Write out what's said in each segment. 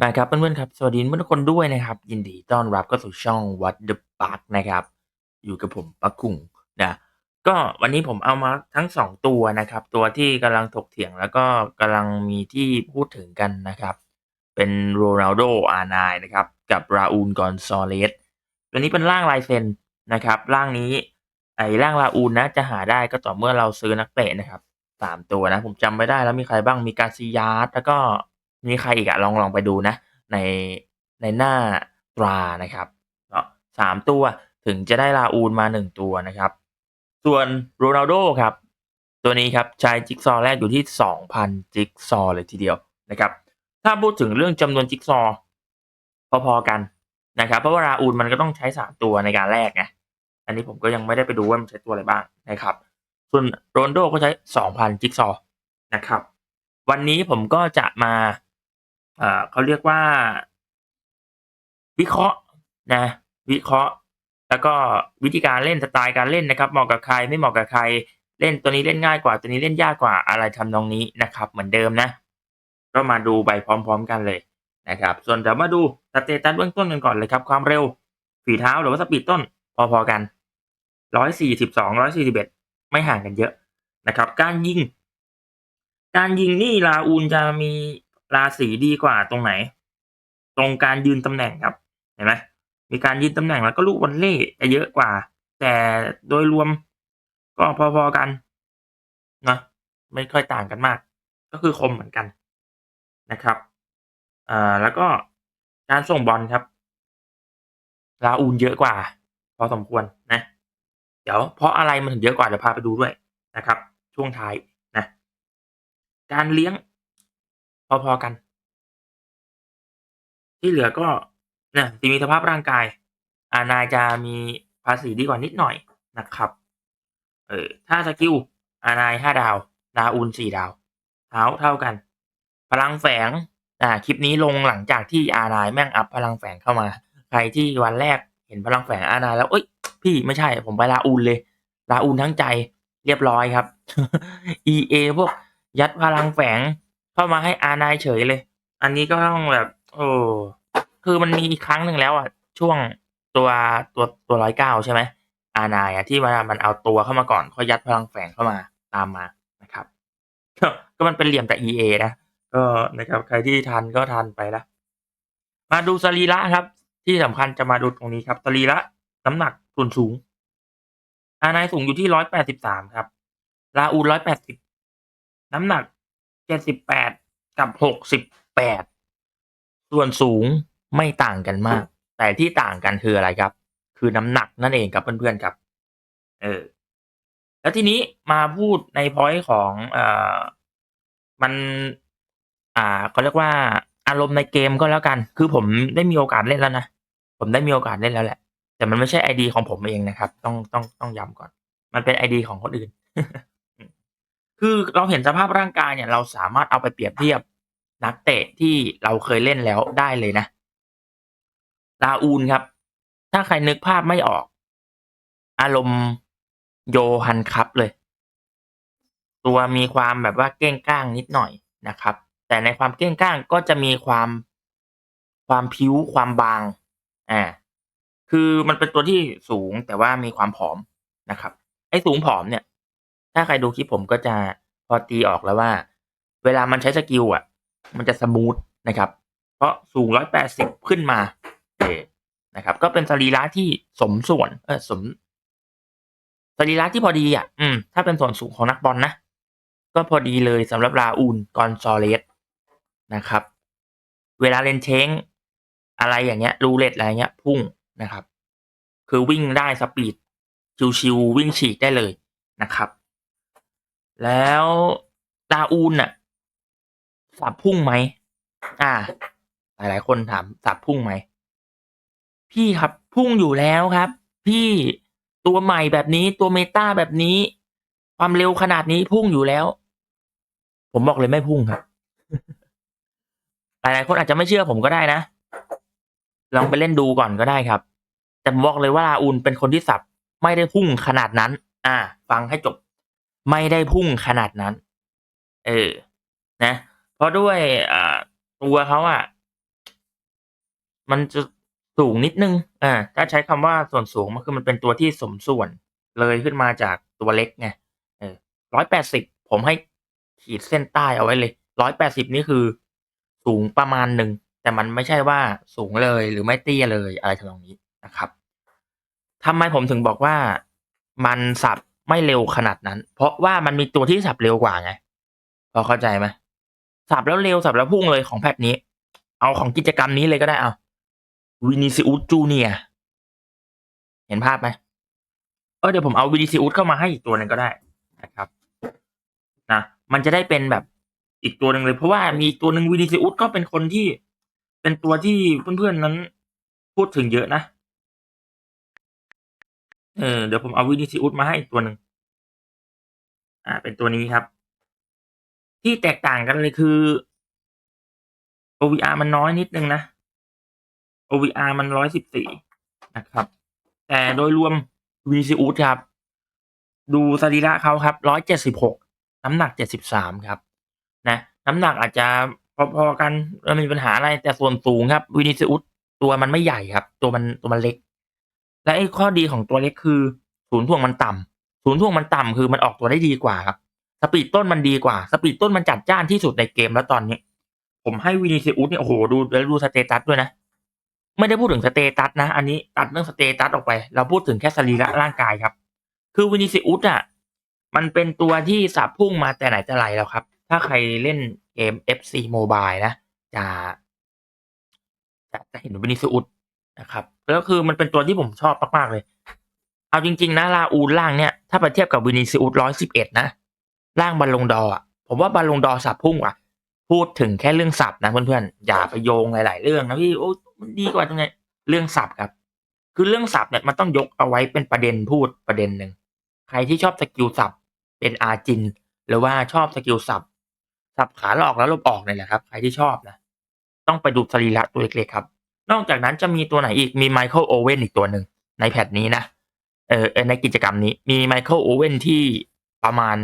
มาครับเพื่อนๆครับ สวัสดีเพื่อนทุกคนด้วยนะครับ ยินดีต้อนรับเข้าสู่ช่อง What the Bug นะครับ อยู่กับผมปักกุงนะก็วันนี้ผมเอามาทั้งสองตัวนะครับ ตัวที่กำลังถกเถียงแล้วก็กำลังมีที่พูดถึงกันนะครับ เป็นโรนัลโดอาร์ไนนะครับ กับราอูลกอนซอเลสตัวนี้เป็นร่างลายเซ็นนะครับ ร่างนี้ไอ้ร่างราอูลนะจะหาได้ก็ต่อเมื่อเราซื้อนักเตะนะครับสามตัวนะผมจำไม่ได้แล้วมีใครบ้างมีกาซิยาสแล้วก็ มีใครอีกอะลองลองไปดูนะ ในในหน้าตรานะครับก็สามตัวถึงจะได้ลาอูลมาหนึ่งตัวนะครับ ส่วนโรนัลโดครับ ตัวนี้ครับใช้จิ๊กซอว์แรกอยู่ที่สองพันจิ๊กซอว์เลยทีเดียวนะครับ ถ้าพูดถึงเรื่องจำนวนจิ๊กซอว์พอๆกันนะครับ เพราะว่าราอูลมันก็ต้องใช้สามตัวในการแรกไงอันนี้ผมก็ยังไม่ได้ไปดูว่ามันใช้ตัวอะไรบ้างนะครับ ส่วนโรนลโดก็ใช้สองพันจิ๊กซอว์นะครับ วันนี้ผมก็จะมา อ่าเขาเรียกว่า วิเคราะห์นะ วิเคราะห์ แล้วก็วิธีการเล่นสไตล์การเล่นนะครับเหมาะกับใครไม่เหมาะกับใคร เล่นตัวนี้เล่นง่ายกว่า ตัวนี้เล่นยากกว่าอะไรทำนองนี้นะครับ เหมือนเดิมนะ ก็มาดูไปพร้อม ๆ กันเลยนะครับ ส่วนเดี๋ยวมาดูสเตตัสเบื้องต้นกันก่อนเลยครับ ความเร็วฝีเท้าหรือว่าสปีดต้นพอๆกันร้อยสี่สิบสองร้อยสี่สิบเอ็ดไม่ห่างกันเยอะนะครับ การยิง การยิงนี่ลาอูนจะมี ราศีดีกว่าตรงไหน ตรงการยืนตำแหน่งครับ เห็นไหมมีการยืนตำแหน่งแล้วก็ลูกวอลเล่จะเยอะกว่า แต่โดยรวมก็พอๆกันนะไม่ค่อยต่างกันมาก ก็คือคมเหมือนกันนะครับอ่าแล้วก็การส่งบอลครับลาอูนเยอะกว่า พอสมควรนะ เดี๋ยวเพราะอะไรมันถึงเยอะกว่าเดี๋ยวพาไปดูด้วยนะครับ ช่วงท้ายนะ การเลี้ยง พอ ๆ กัน ที่เหลือก็นะจะมีสภาพร่างกายอานายจะมีภาษีดีกว่านิดหน่อยนะครับ เออถ้าสกิลอานายห้าดาวดาอูนสี่ดาว เท้าเท่ากัน พลังแฝง อ่า คลิปนี้ลงหลังจากที่อานายแม่งอัพพลังแฝงเข้ามา ใครที่วันแรกเห็นพลังแฝงอานายแล้วเอ้ย พี่ไม่ใช่ ผมไปลาอูนเลยลาอูนทั้งใจ เรียบร้อยครับ EA พวกยัดพลังแฝง เข้ามาให้อานายเฉยเลย อันนี้ก็ต้องแบบ โอ้คือมันมีอีกครั้งหนึ่งแล้วอะ ช่วงตัวตัวตัวร้อยเก้าใช่ไหมอานายอะที่มันมันเอาตัวเข้ามาก่อนค่อยยัดพลังแฝงเข้ามาตามมานะครับก็ก็มันเป็นเหลี่ยมจาก EA นะก็นะครับใครที่ทันก็ทันไปละมาดูสรีระครับ ที่สำคัญจะมาดูตรงนี้ครับสรีระน้ำหนักส่วนสูง อานายสูงอยู่ที่ร้อยแปดสิบสามครับลาอูร้อยแปดสิบน้ำหนัก เจ็ดสิบแปดกับหกสิบแปดส่วนสูงไม่ต่างกันมาก แต่ที่ต่างกันคืออะไรครับ คือน้ำหนักนั่นเองครับเพื่อนๆครับเออแล้วทีนี้มาพูดในพอยต์ของเอ่อมัน อ่าเขาเรียกว่าอารมณ์ในเกมก็แล้วกัน คือผมได้มีโอกาสเล่นแล้วนะผมได้มีโอกาสเล่นแล้วแหละ แต่มันไม่ใช่ไอดีของผมเองนะครับ ต้องต้องต้องย้ำก่อน มันเป็นไอดีของคนอื่น คือเราเห็นสภาพร่างกายเนี่ย เราสามารถเอาไปเปรียบเทียบนักเตะที่เราเคยเล่นแล้วได้เลยนะลาอูนครับ ถ้าใครนึกภาพไม่ออก อารมณ์โยฮันคัพเลย ตัวมีความแบบว่าเก้งก้างนิดหน่อยนะครับ แต่ในความเก้งก้างก็จะมีความความผิวความบางอ่าคือมันเป็นตัวที่สูงแต่ว่ามีความผอมนะครับ ไอ้สูงผอมเนี่ย ถ้าใครดูคลิปผมก็จะพอตีออกแล้วว่า เวลามันใช้สกิลอะ มันจะสมูทนะครับ เพราะสูงร้อยแปดสิบขึ้นมาเอนะครับ ก็เป็นสรีระที่สมส่วน เออสมสรีระที่พอดีอะ อืม ถ้าเป็นส่วนสูงของนักบอลนะก็พอดีเลยสำหรับราอูนกอนซอเลสนะครับ เวลาเล่นเช้งอะไรอย่างเงี้ย รูเลตอะไรเงี้ย พุ่งนะครับ คือวิ่งได้สปีดชิวๆวิ่งฉีกได้เลยนะครับ แล้วราอูนน่ะสับพุ่งไหม อ่า หลายๆ คนถามสับพุ่งไหม พี่ครับพุ่งอยู่แล้วครับ พี่ตัวใหม่แบบนี้ตัวเมตาแบบนี้ ความเร็วขนาดนี้พุ่งอยู่แล้ว ผมบอกเลยไม่พุ่งครับ หลายๆคนอาจจะไม่เชื่อผมก็ได้นะ ลองไปเล่นดูก่อนก็ได้ครับ แต่ผมบอกเลยว่าลาอูนเป็นคนที่สับไม่ได้พุ่งขนาดนั้น อ่า ฟังให้จบ ไม่ได้พุ่งขนาดนั้น เออ นะ เพราะด้วยอ่าตัวเขาอะมันจะสูงนิดนึง อ่า ถ้าใช้คำว่าส่วนสูงมันคือมันเป็นตัวที่สมส่วนเลยขึ้นมาจากตัวเล็กไง เออร้อยแปดสิบผมให้ขีดเส้นใต้เอาไว้เลยร้อยแปดสิบนี่คือ สูงประมาณหนึ่ง แต่มันไม่ใช่ว่าสูงเลยหรือไม่เตี้ยเลยอะไรทำนองนี้นะครับทำไมผมถึงบอกว่ามันสับ ไม่เร็วขนาดนั้น เพราะว่ามันมีตัวที่สับเร็วกว่าไงพอเข้าใจไหมสับแล้วเร็วสับแล้วพุ่งเลยของแพทนี้ เอาของกิจกรรมนี้เลยก็ได้เอาวินิซิอุสจูเนียเห็นภาพไหมเออเดี๋ยวผมเอาวินิซิอุสเข้ามาให้อีกตัวหนึ่งก็ได้นะครับนะมันจะได้เป็นแบบอีกตัวหนึ่งเลย เพราะว่ามีตัวหนึ่งวินิซิอุสก็เป็นคนที่เป็นตัวที่เพื่อนๆนั้นพูดถึงเยอะนะ เออเดี๋ยวผมเอาวินิซิอุสมาให้อีกตัวหนึ่งอ่า เป็นตัวนี้ครับ ที่แตกต่างกันเลยคือ OVR มันน้อยนิดนึงนะ OVR มันร้อยสิบสี่นะครับ แต่โดยรวมวินิซิอุสครับ ดูสรีระเขาครับร้อยเจ็ดสิบหกน้ำหนักเจ็ดสิบสามครับ นะ น้ำหนักอาจจะพอๆกันไม่มีปัญหาอะไรแต่ส่วนสูงครับ วินิซิอุสตัวมันไม่ใหญ่ครับ ตัวมันตัวมันเล็ก และไอ้ข้อดีของตัวเล็กคือศูนย์ถ่วงมันต่ำศูนย์ถ่วงมันต่ำคือมันออกตัวได้ดีกว่าครับสปีดต้นมันดีกว่า สปีดต้นมันจัดจ้านที่สุดในเกมแล้วตอนนี้ ผมให้วินิซิอุสเนี่ยโอ้โหดูแล้วดูสเตตัสด้วยนะ ไม่ได้พูดถึงสเตตัสนะ อันนี้ตัดเรื่องสเตตัสออกไป เราพูดถึงแค่สรีระร่างกายครับ คือวินิซิอุสอะมันเป็นตัวที่สับพุ่งมาแต่ไหนแต่ไรแล้วครับ ถ้าใครเล่นเกม FC Mobile นะ จะ จะจะเห็นวินิซิอุสนะครับ แล้วคือมันเป็นตัวที่ผมชอบมากๆเลย เอาจริง ๆ นะลาอูนล่างเนี่ย ถ้าไปเทียบกับวินิซิอุสร้อยสิบเอ็ดนะล่างบอลลงดออะผมว่าบอลลงดอสับพุ่งกว่าพูดถึงแค่เรื่องสับนะเพื่อนๆอย่าไปโยงหลาย ๆ เรื่องนะพี่โอ้มันดีกว่าตรงไหนเรื่องสับครับ คือเรื่องสับเนี่ยมันต้องยกเอาไว้เป็นประเด็นพูดประเด็นหนึ่งใครที่ชอบสกิลสับเป็นอาจิน หรือว่าชอบสกิลสับสับขาหลอกแล้วลบออกเนี่ยแหละครับ ใครที่ชอบนะต้องไปดูสรีระตัวเล็กๆครับ นอกจากนั้นจะมีตัวไหนอีกมีไมเคิลโอเว่นอีกตัวหนึ่งในแพทนี้นะเออเอในกิจกรรมนี้มีไมเคิลโอเว่นที่ประมาณ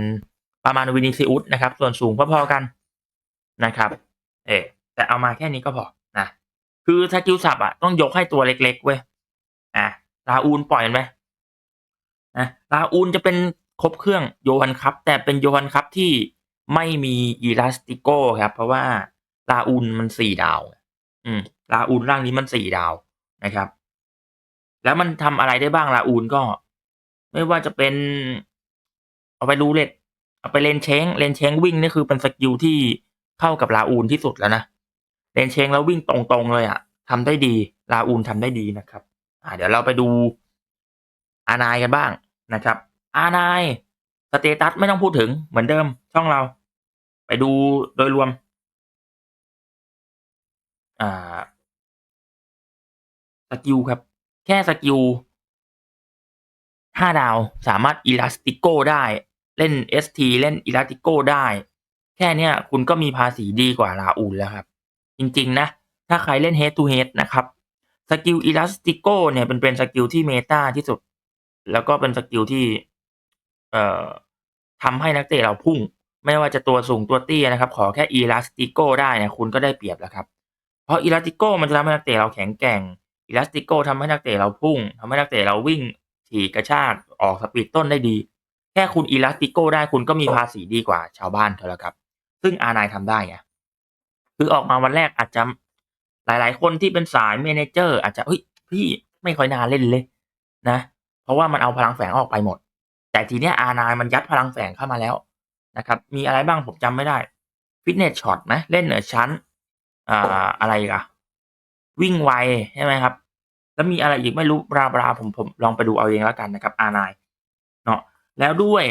ประมาณวินิซิอุสนะครับ ส่วนสูงพอๆกันนะครับ เออแต่เอามาแค่นี้ก็พอนะคือสกิลสับอะต้องยกให้ตัวเล็ก ๆ เว้ยอะลาอูนปล่อยไหมนะลาอูนจะเป็นครบเครื่องโยฮันครับ แต่เป็นโยฮันครับที่ไม่มีอีลาสติโกครับ เพราะว่าลาอูนมันสี่ดาว อืม ลาอูนร่างนี้มันสี่ดาวนะครับ แล้วมันทำอะไรได้บ้างลาอูนก็ ไม่ว่าจะเป็นเอาไปรูเล็ตเอาไปเลนเชงเลนเชงวิ่งนี่คือเป็นสกิลที่เข้ากับลาอูนที่สุดแล้วนะเลนเชงแล้ววิ่งตรงๆเลยอะ่ะทำได้ดีลาอูนทำได้ดีนะครับ อ่า เดี๋ยวเราไปดูอานายกันบ้างนะครับ อานายสเตตัสไม่ต้องพูดถึงเหมือนเดิม ช่องเรา ไปดูโดยรวม อ่า สกิลครับ แค่สกิลห้าดาวสามารถอิลาสติโกได้เล่น ST เล่นอิลาสติโกได้ แค่เนี้ยคุณก็มีภาษีดีกว่าลาอูนแล้วครับ จริง ๆ นะ ถ้าใครเล่น head to head นะครับสกิลอิลาสติโกเนี่ยเป็นเป็นสกิลที่เมตาที่สุด แล้วก็เป็นสกิลที่ เอ่อทำให้นักเตะเราพุ่ง ไม่ว่าจะตัวสูงตัวเตี้ยนะครับ ขอแค่อิลาสติโกได้เนี่ยคุณก็ได้เปรียบแล้วครับ เพราะอิลาสติโกมันจะทำให้นักเตะเราแข็งแกร่ง อิลาสติโกทำให้นักเตะเราพุ่งทำให้นักเตะเราวิ่งถี่กระชากออกสปีดต้นได้ดี แค่คุณอิลาสติโกได้คุณก็มีภาษีดีกว่าชาวบ้านเท่าแล้วครับ ซึ่งอานายทำได้ไงคือออกมาวันแรกอาจจะหลาย ๆ คนที่เป็นสายเมเนเจอร์ อาจจะเฮ้ยพี่ไม่ค่อยน่าเล่นเลยนะ เพราะว่ามันเอาพลังแฝงออกไปหมด แต่ทีเนี้ยอานายมันยัดพลังแฝงเข้ามาแล้วนะครับ มีอะไรบ้างผมจำไม่ได้ฟิตเนสช็อตไหมเล่นเหนือชั้นอ่าอะไรอีกัน วิ่งไวใช่ไหมครับ แล้วมีอะไรอีกไม่รู้บราบราผมผมลองไปดูเอาเองแล้วกันนะครับอานายเนาะแล้วด้วย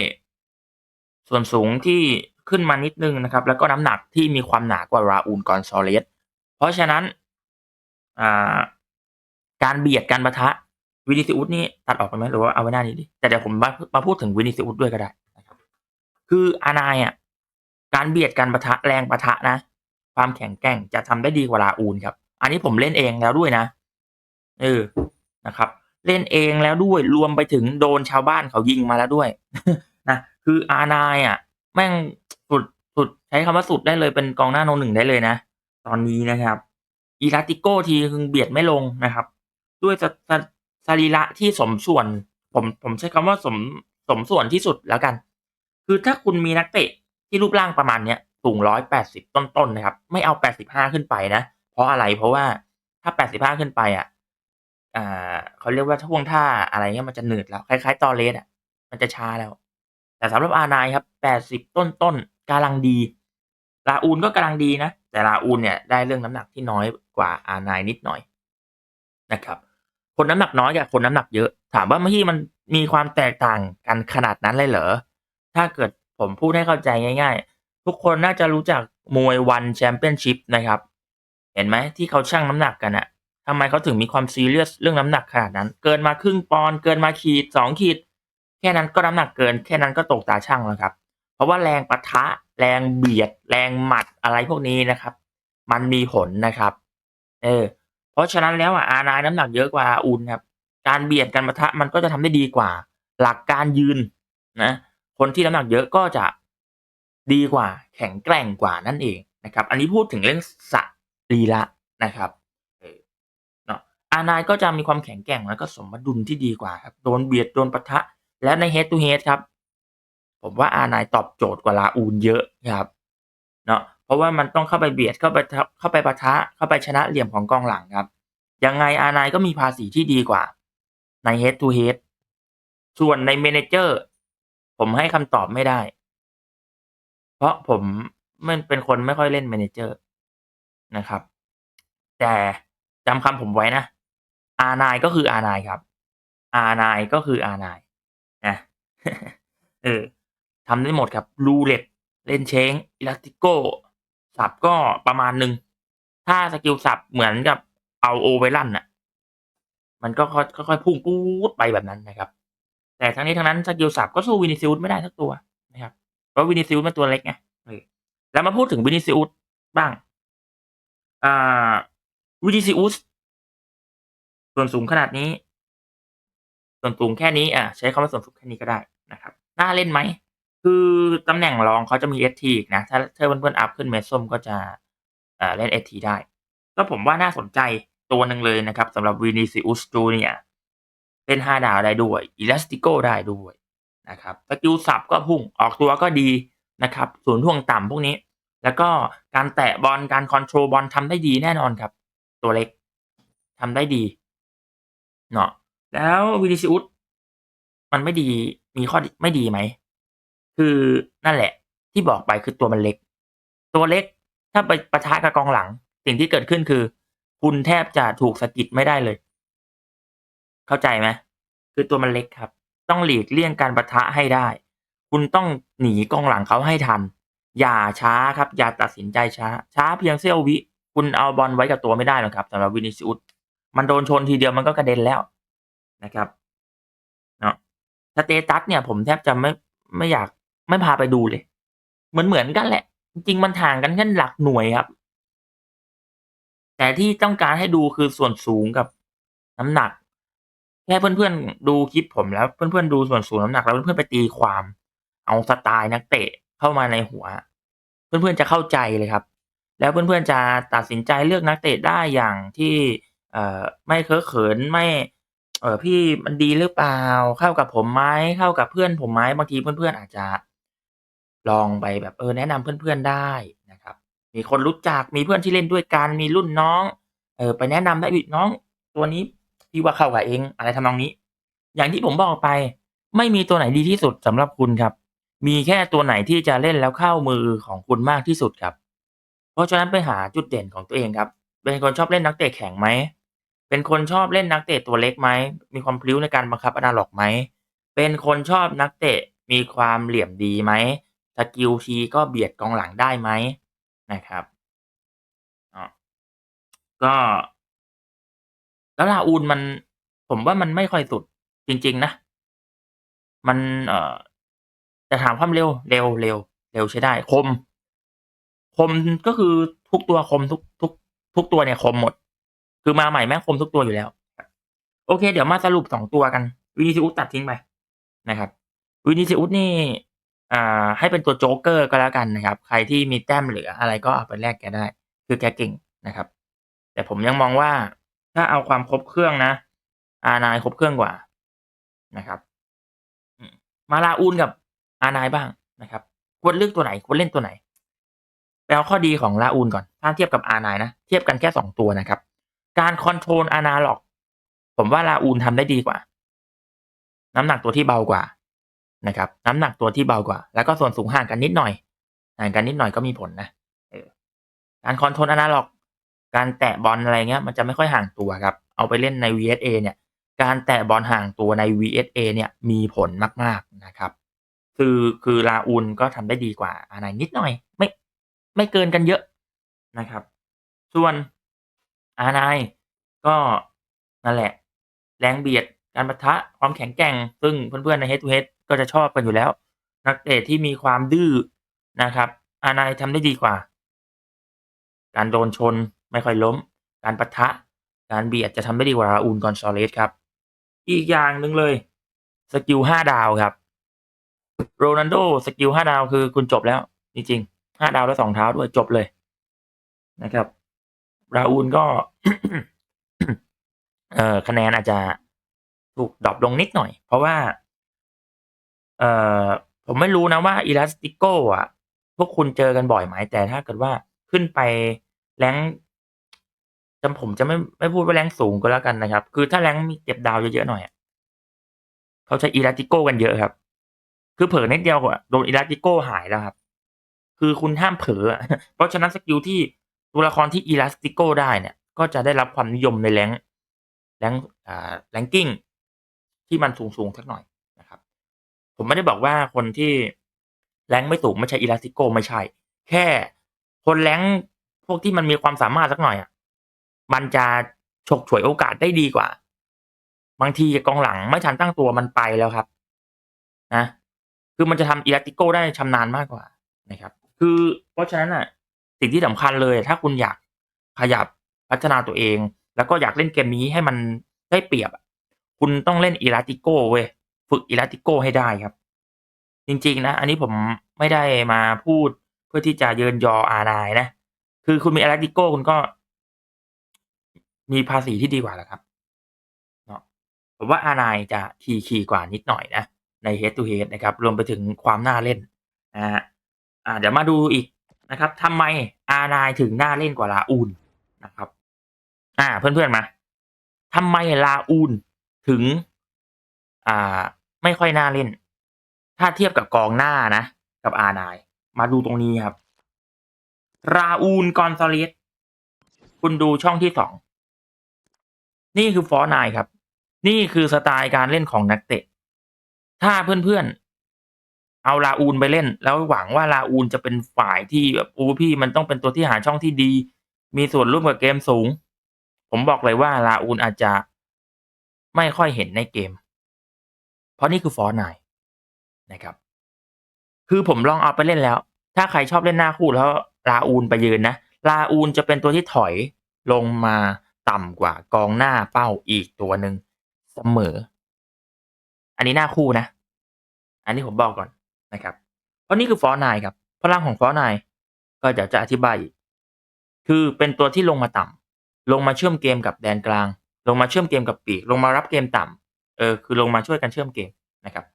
ส่วนสูงที่ขึ้นมานิดนึงนะครับ แล้วก็น้ำหนักที่มีความหนากว่าราอูนกอนซอเลสเพราะฉะนั้นาการเบียดการประทะวินิซิอุสนี่ตัดออกไปไหมหรือว่าเอาไว้หน้านี้ดิแต่เดี๋ยวผมมามาพูดถึงวินิซิอุสด้วยก็ได้นะครับ คืออานายอะการเบียดการประทะแรงประทะนะ ความแข็งแกร่งจะทำได้ดีกว่าลาอูนครับ อันนี้ผมเล่นเองแล้วด้วยนะ เออนะครับ เล่นเองแล้วด้วยรวมไปถึงโดนชาวบ้านเขายิงมาแล้วด้วยนะคืออานายอะ แม่งสุดสุดใช้คำว่าสุดได้เลยเป็นกองหน้าโนหนึ่งได้เลยนะ ตอนนี้นะครับอีลาติโกทีคือเบียดไม่ลงนะครับ ด้วยสรีระที่สมส่วน ผมผมใช้คำว่าสมสมส่วนที่สุดแล้วกัน คือถ้าคุณมีนักเตะที่รูปร่างประมาณเนี้ยสูงร้อยแปดสิบต้นๆนะครับ ไม่เอาแปดสิบห้าขึ้นไปนะ ราะอะไร เพราะว่าถ้าแปดสิบห้าขึ้นไปอะอ่าเขาเรียกว่าท่วงท่าอะไรเงี้ยมันจะหนืดแล้ว คล้ายๆ ตอเลสอะ มันจะช้าแล้ว แต่สำหรับอานายครับแปดสิบต้นๆกำลังดี ลาอูนก็กำลังดีนะ แต่ลาอูนเนี่ยได้เรื่องน้ำหนักที่น้อยกว่าอานายนิดหน่อยนะครับ คนน้ำหนักน้อยกับคนน้ำหนักเยอะ ถามว่าเมื่อกี้มันมีความแตกต่างกันขนาดนั้นเลยเหรอ ถ้าเกิดผมพูดให้เข้าใจง่าย ๆ ทุกคนน่าจะรู้จักมวยวันแชมเปี้ยนชิพนะครับ ห็นไหมที่เขาชั่งน้ำหนักกันอะทำไมเขาถึงมีความซีเรียสเรื่องน้ำหนักขนาดนั้น เกินมาครึ่งปอนด์เกินมาขีดสองขีด แค่นั้นก็น้ำหนักเกิน แค่นั้นก็ตกตาช่างแล้วครับ เพราะว่าแรงปะทะ แรงเบียด แรงหมัดอะไรพวกนี้นะครับ มันมีผลนะครับ เออ เพราะฉะนั้นแล้วอะอานายน้ำหนักเยอะกว่าอาอุนครับ การเบียดกันปะทะมันก็จะทำได้ดีกว่า หลักการยืนนะ คนที่น้ำหนักเยอะก็จะดีกว่า แข็งแกร่งกว่านั่นเองนะครับ อันนี้พูดถึงเรื่องส รีระนะครับเนาะอานายก็จะมีความแข็งแกร่งแล้วก็สมดุลที่ดีกว่าครับ โดนเบียดโดนปะทะ และใน head to head ครับ ผมว่าอานายตอบโจทย์กว่าลาอูนเยอะครับเนาะเพราะว่ามันต้องเข้าไปเบียดเข้าไปเข้าไปปะทะเข้าไปชนะเหลี่ยมของกองหลังครับ ยังไงอานายก็มีภาษีที่ดีกว่า ใน head to head ส่วนในเมนเจอร์ ผมให้คำตอบไม่ได้ เพราะผมมันเป็นคนไม่ค่อยเล่นเมนเจอร์ นะครับ แต่จำคำผมไว้นะอานายก็คืออานายครับอานายก็คืออานายนะเออทำได้หมดครับรูเล็ตเล่นเชงอิลาติโกสับก็ประมาณหนึ่ง ถ้าสกิลสับเหมือนกับเอาโอไวลันน่ะ มันก็ค่อยๆพุ่งปู๊ดไปแบบนั้นนะครับ แต่ทั้งนี้ทั้งนั้นสกิลสับก็สู้วินิซิอุสไม่ได้สักตัวนะครับ เพราะวินิซิอุสมันตัวเล็กไงแล้วมาพูดถึงวินิซิอุสบ้าง อ่าวินิซิอุสส่วนสูงขนาดนี้ ส่วนสูงแค่นี้อะใช้คำว่าส่วนสูงแค่นี้ก็ได้นะครับ น่าเล่นไหม คือตำแหน่งรองเขาจะมีเอทีอีกนะ ถ้าถ้าเพื่อนๆอัพขึ้นเมสส้มก็จะเล่นเอทีได้ ก็ผมว่าน่าสนใจตัวหนึ่งเลยนะครับสำหรับวินิซิอุสจูเนียเล่นห้าดาวได้ด้วยอิลาสติโกได้ด้วยนะครับสกิลสับก็พุ่งออกตัวก็ดีนะครับศูนท่วงต่ำพวกนี้ แล้วก็การแตะบอลการคอนโทรลบอลทำได้ดีแน่นอนครับ ตัวเล็กทำได้ดีเนาะแล้ววินิซิอุสมันไม่ดีมีข้อไม่ดีไหม คือนั่นแหละ ที่บอกไปคือตัวมันเล็ก ตัวเล็กถ้าไปประทะกับกองหลัง สิ่งที่เกิดขึ้นคือ คุณแทบจะถูกสะกิดไม่ได้เลย เข้าใจไหมคือตัวมันเล็กครับ ต้องหลีกเลี่ยงการประทะให้ได้ คุณต้องหนีกองหลังเขาให้ทัน อย่าช้าครับ อย่าตัดสินใจช้า ช้าเพียงเสี้ยววิ คุณเอาบอลไว้กับตัวไม่ได้หรอกครับสำหรับวินิซิอุสมันโดนชนทีเดียวมันก็กระเด็นแล้วนะครับเนาะสเตตัสเนี่ยผมแทบจะไม่ไม่อยากไม่พาไปดูเลยเหมือนเหมือนกันแหละ จริงมันห่างกันแค่หลักหน่วยครับ แต่ที่ต้องการให้ดูคือส่วนสูงกับน้ำหนักแค่เพื่อนๆดูคลิปผมแล้ว เพื่อนๆดูส่วนสูงน้ำหนักแล้วเพื่อนๆไปตีความ เอาสไตล์นักเตะเข้ามาในหัว เพื่อนๆจะเข้าใจเลยครับ แล้วเพื่อนๆจะตัดสินใจเลือกนักเตะได้อย่างที่ไม่เคอะเขินไม่เออพี่มันดีหรือเปล่าเข้ากับผมไหมเข้ากับเพื่อนผมไหมบางทีเพื่อนๆอาจจะ ลองไปแบบเออแนะนำเพื่อนๆได้นะครับ มีคนรู้จักมีเพื่อนที่เล่นด้วยกันมีรุ่นน้องเออไปแนะนำได้อีกน้อง ตัวนี้พี่ว่าเข้ากับเองอะไรทำนองนี้ อย่างที่ผมบอกไป ไม่มีตัวไหนดีที่สุดสำหรับคุณครับ มีแค่ตัวไหนที่จะเล่นแล้วเข้ามือของคุณมากที่สุดครับ เพราะฉะนั้นไปหาจุดเด่นของตัวเองครับ เป็นคนชอบเล่นนักเตะแข็งไหม เป็นคนชอบเล่นนักเตะตัวเล็กไหม มีความพลิ้วในการบังคับอนาล็อกไหม เป็นคนชอบนักเตะมีความเหลี่ยมดีไหม สกิลทีก็เบียดกองหลังได้ไหมนะครับอ๋อก็แล้วลาอูนมัน ผมว่ามันไม่ค่อยสุดจริง ๆ นะ มันเอ่อ จะถามความเร็วเร็วเร็วเร็วใช้ได้ คม คมก็คือทุกตัวคมทุกทุก ทุกตัวเนี่ยคมหมด คือมาใหม่แม่งคมทุกตัวอยู่แล้ว โอเค เดี๋ยวมาสรุปสองตัวกัน วินิซิอุสตัดทิ้งไปนะครับวินิซิอุสนี่อ่าให้เป็นตัวโจ๊กเกอร์ก็แล้วกันนะครับ ใครที่มีแต้มเหลืออะไรก็เอาไปแลกแกได้ คือแกเก่งนะครับ แต่ผมยังมองว่าถ้าเอาความครบเครื่องนะอานายครบเครื่องกว่านะครับ มาลาอูนกับ อานายบ้างนะครับ ควรเลือกตัวไหน ควรเล่นตัวไหนไปเอาข้อดีของลาอูนก่อน ถ้าเทียบกับอานายนะ เทียบกันแค่สองตัวนะครับ การคอนโทรลอานาล็อก ผมว่าลาอูนทำได้ดีกว่า น้ำหนักตัวที่เบากว่านะครับ น้ำหนักตัวที่เบากว่า แล้วก็ส่วนสูงห่างกันนิดหน่อย ห่างกันนิดหน่อยก็มีผลนะออการคอนโทรลอนาล็อก การแตะบอลอะไรเงี้ย มันจะไม่ค่อยห่างตัวครับ เอาไปเล่นใน VSA เนี่ย การแตะบอลห่างตัวใน VSA เนี่ยมีผลมาก ๆนะครับ คือคือลาอูนก็ทำได้ดีกว่าอานายนิดหน่อย ไม่ไม่เกินกันเยอะนะครับ ส่วนอานายก็นั่นแหละ แรงเบียดการปะทะความแข็งแกร่ง ซึ่งเพื่อนๆใน Head to Head ก็จะชอบกันอยู่แล้ว นักเตะที่มีความดื้อนะครับอานายทำได้ดีกว่า การโดนชนไม่ค่อยล้ม การปะทะการเบียดจะทำได้ดีกว่าราอูลกอนซอเลสครับ อีกอย่างหนึ่งเลยสกิลห้าดาวครับ โรนัลโดสกิลห้าดาวคือคุณจบแล้ว จริงๆห้าดาวแล้วสองเท้าด้วยจบเลยนะครับ ราอูลก็เอ่อคะแนนอาจจะถูกดรอปลงนิดหน่อย เพราะว่า เอ่อผมไม่รู้นะว่าอิลาสติโกอะพวกคุณเจอกันบ่อยไหมแต่ถ้าเกิดว่าขึ้นไปแรงจำผมจะไม่ไม่พูดว่าแรงสูงก็แล้วกันนะครับ คือถ้าแรงมีเก็บดาวเยอะๆหน่อยเขาใช้อิลาสติโกกันเยอะครับ คือเผลอนิดเดียวอะโดนอิลาติโก้หายแล้วครับ คือคุณห้ามเผลอเพราะฉะนั้นสกิลที่ตัวละครที่อิลาสติโก้ได้เนี่ย ก็จะได้รับความนิยมในแรงแรงอ่าแรงกิ้งที่มันสูงสูงๆสักหน่อยนะครับ ผมไม่ได้บอกว่าคนที่แรงไม่สูงไม่ใช่อิลาสติโก้ไม่ใช่ แค่คนแรงพวกที่มันมีความสามารถสักหน่อยอะมันจะฉกฉวยโอกาสได้ดีกว่า บางทีกองหลังไม่ทันตั้งตัวมันไปแล้วครับ นะ คือมันจะทำอิลาติโกได้ชำนาญมากกว่านะครับ คือเพราะฉะนั้นอะสิ่งที่สำคัญเลยถ้าคุณอยากขยับพัฒนาตัวเอง แล้วก็อยากเล่นเกมนี้ให้มันได้เปรียบ คุณต้องเล่นอิลาติโกเว้ยฝึกอิลาติโกให้ได้ครับ จริงๆนะ อันนี้ผมไม่ได้มาพูดเพื่อที่จะเยินยออานายนะ คือคุณมีอิลาติโกคุณก็ มีภาษีที่ดีกว่าแหละครับเนาะผมว่าอานายจะทีคีกว่านิดหน่อยนะ ใน head to head นะครับ รวมไปถึงความน่าเล่นนะฮะอ่าเดี๋ยวมาดูอีกนะครับทำไมอานายถึงน่าเล่นกว่าลาอูนนะครับ อ่า เพื่อนๆมาทำไมลาอูนถึง อ่า ไม่ค่อยน่าเล่น ถ้าเทียบกับกองหน้านะ กับอานายมาดูตรงนี้ครับราอูนกอนซาเลสคุณดูช่องที่สอง นี่คือฟอร์นายครับ นี่คือสไตล์การเล่นของนักเตะ ถ้าเพื่อนๆ เอาลาอูนไปเล่น แล้วหวังว่าลาอูนจะเป็นฝ่ายที่แบบโอ้พี่มันต้องเป็นตัวที่หาช่องที่ดี มีส่วนร่วมกับเกมสูง ผมบอกเลยว่าลาอูนอาจจะไม่ค่อยเห็นในเกม เพราะนี่คือฟอร์นายนะครับ คือผมลองเอาไปเล่นแล้ว ถ้าใครชอบเล่นหน้าคู่แล้วลาอูนไปยืนนะลาอูนจะเป็นตัวที่ถอยลงมาต่ำกว่ากองหน้าเป้าอีกตัวหนึ่งเสมอ อันนี้หน้าคู่นะ อันนี้ผมบอกก่อนนะครับ เพราะนี่คือฟอร์นายครับพลังของฟอร์นายก็เดี๋ยวจะอธิบายอีก คือเป็นตัวที่ลงมาต่ำลงมาเชื่อมเกมกับแดนกลาง ลงมาเชื่อมเกมกับปีก ลงมารับเกมต่ำเออ คือลงมาช่วยกันเชื่อมเกมนะครับ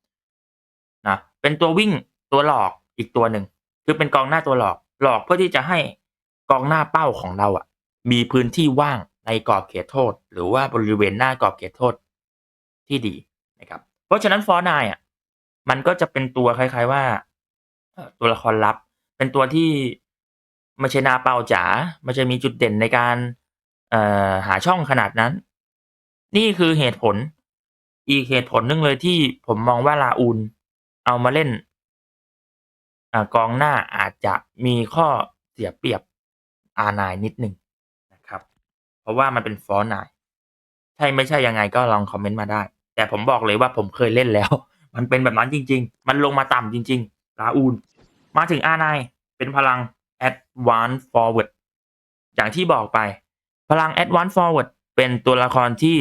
นะ เป็นตัววิ่งตัวหลอกอีกตัวหนึ่ง คือเป็นกองหน้าตัวหลอก หลอกเพื่อที่จะให้กองหน้าเป้าของเราอะ มีพื้นที่ว่างในกรอบเขตโทษ หรือว่าบริเวณหน้ากรอบเขตโทษที่ดีนะครับ เพราะฉะนั้นฟอร์นายอะมันก็จะเป็นตัวคล้ายๆว่าตัวละครลับ เป็นตัวที่ไม่ใช่นาเปาจ๋าไม่ใช่มีจุดเด่นในการเอหาช่องขนาดนั้น นี่คือเหตุผล อีกเหตุผลหนึงเลยที่ผมมองว่าลาอูนเอามาเล่นอกองหน้าอาจจะมีข้อเสียเปรียบอานายนิดหนึ่งนะครับ เพราะว่ามันเป็นฟอนต์นายใช่ไม่ใช่ยังไงก็ลองคอมเมนต์มาได้ แต่ผมบอกเลยว่าผมเคยเล่นแล้ว มันเป็นแบบนั้นจริง ๆ มันลงมาต่ำจริงๆลาอูน มาถึงอานายเป็นพลัง Advance Forward อย่างที่บอกไป พลัง Advance Forward เป็นตัวละครที่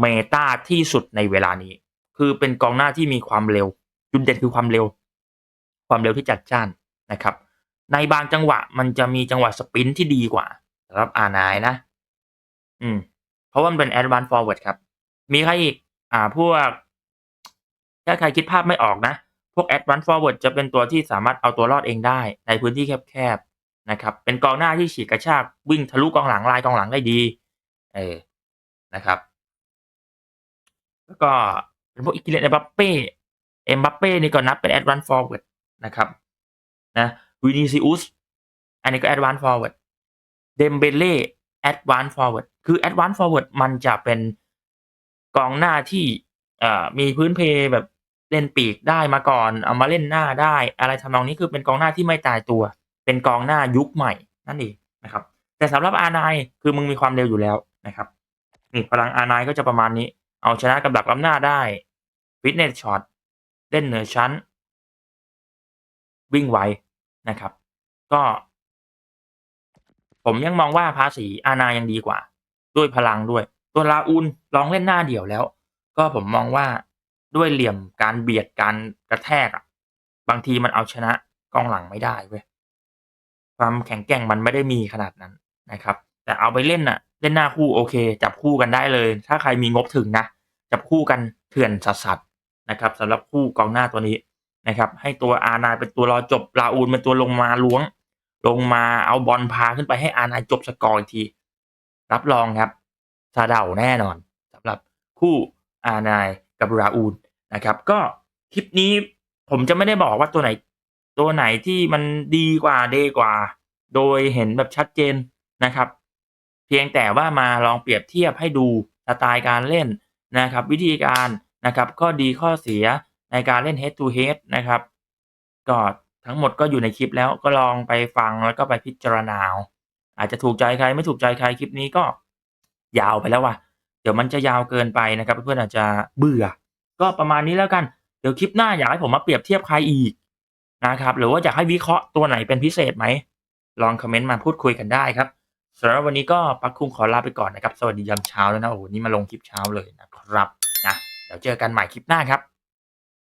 เมตาที่สุดในเวลานี้ คือเป็นกองหน้าที่มีความเร็ว จุดเด่นคือความเร็ว ความเร็วที่จัดจ้านนะครับ ในบางจังหวะมันจะมีจังหวะสปินท์ที่ดีกว่าสำหรับอานายนะ อืม เพราะว่ามันเป็น advance forward ครับ มีใครอีก อ่าพวก ถ้าใครคิดภาพไม่ออกนะ พวก advance forward จะเป็นตัวที่สามารถเอาตัวรอดเองได้ในพื้นที่แคบๆนะครับ เป็นกองหน้าที่ฉีกกระชากวิ่งทะลุกองหลังลายกองหลังได้ดี เออนะครับ แล้วก็เป็นพวกอิกิเลนเอมบัปเป้เอ็มบัปเป้นี่ก็นับเป็น advance forward นะครับนะวินิซิอุสอันนี้ก็ advance forward เดมเบเล่ advance forward คือ advance forward มันจะเป็น กองหน้าที่มีพื้นเพแบบเล่นปีกได้มาก่อน เอามาเล่นหน้าได้ อะไรทำนองนี้คือเป็นกองหน้าที่ไม่ตายตัว เป็นกองหน้ายุคใหม่นั่นเองนะครับ แต่สำหรับ R9 คือมึงมีความเร็วอยู่แล้วนะครับนี่พลัง R9 ก็จะประมาณนี้ เอาชนะกับดักล้ำหน้าได้ฟิตเนสช็อตเล่นเหนือชั้น วิ่งไวนะครับ ก็ ผมยังมองว่าภาษีอาณายังดีกว่า ด้วยพลังด้วย ตัวลาอุนลองเล่นหน้าเดี่ยวแล้ว ก็ผมมองว่าด้วยเหลี่ยมการเบียดการกระแทกอะบางทีมันเอาชนะกองหลังไม่ได้เว้ยความแข็งแกร่งมันไม่ได้มีขนาดนั้นนะครับ แต่เอาไปเล่นน่ะเล่นหน้าคู่โอเค จับคู่กันได้เลย ถ้าใครมีงบถึงนะ จับคู่กันเถื่อนสัสๆนะครับสำหรับคู่กองหน้าตัวนี้นะครับ ให้ตัวอาณาเป็นตัวรอจบลาอูนเป็นตัวลงมาล้วง ลงมาเอาบอลพาขึ้นไปให้อาณาจบสกอร์อีกที รับรองครับ ซาเดาแน่นอนสำหรับคู่อานายกับราอูลนะครับ ก็คลิปนี้ผมจะไม่ได้บอกว่าตัวไหน ตัวไหนที่มันดีกว่าเดกว่า โดยเห็นแบบชัดเจนนะครับ เพียงแต่ว่ามาลองเปรียบเทียบให้ดูสไตล์การเล่นนะครับ วิธีการนะครับข้อดีข้อเสียในการเล่น head to head นะครับก็ทั้งหมดก็อยู่ในคลิปแล้วก็ลองไปฟังแล้วก็ไปพิจารณาเอาอาจจะถูกใจใครไม่ถูกใจใครคลิปนี้ก็ ยาวไปแล้วว่ะ เดี๋ยวมันจะยาวเกินไปนะครับ เพื่อนๆอาจจะเบื่อ ก็ประมาณนี้แล้วกัน เดี๋ยวคลิปหน้าอยากให้ผมมาเปรียบเทียบใครอีกนะครับ หรือว่าอยากให้วิเคราะห์ตัวไหนเป็นพิเศษไหม ลองคอมเมนต์มาพูดคุยกันได้ครับสำหรับวันนี้ก็ปักคุงขอลาไปก่อนนะครับ สวัสดียามเช้าแล้วนะ โอ้โห นี่มาลงคลิปเช้าเลยนะครับ นะ เดี๋ยวเจอกันใหม่คลิปหน้าครับ